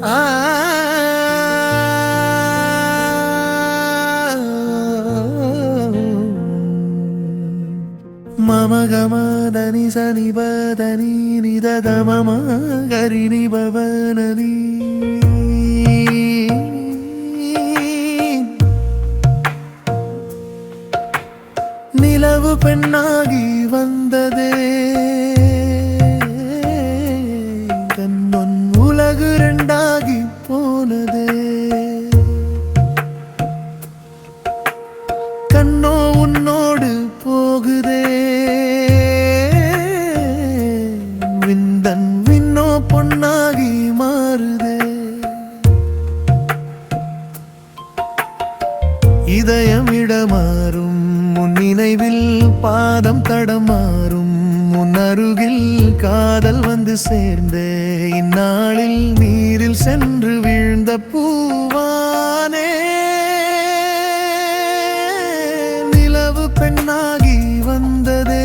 Ah. మమ గమదని సని బదని నిదద మమ గరిని భవనని நிலவு பெண்ணாகி வந்ததே கண்ணொன் உலகு ரெண்டாகி போனதே இதயமிடமாறும் உன் நினைவில் பாதம் தடமாறும் உன் அருகில் காதல் வந்து சேர்ந்தே. இந்நாளில் நீரில் சென்று வீழ்ந்த பூவானே. நிலவு பெண்ணாகி வந்ததே.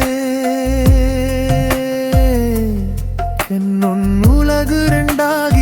என்னொன் உலகு ரெண்டாக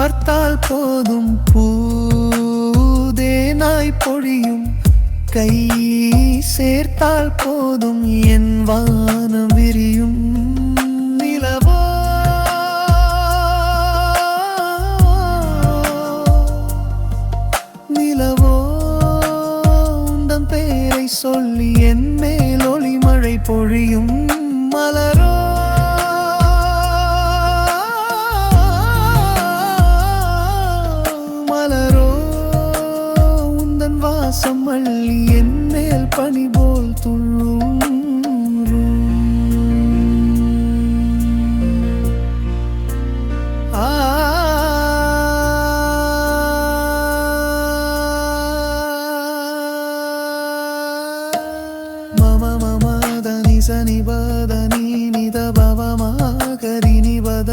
பார்த்தால் போதும். பூதேனாய் பொழியும். கை சேர்த்தால் போதும். என் வானம் விரியும். நிலவோ. நிலவோ. உந்தன் பேரை சொல்லி என் மேல் ஒளி மழை பொழியும். மலரோ. பாசம் அள்ளி என் மேல் பனி போல் துள்ளும். சனி பத நீ நித பவமாக நிபத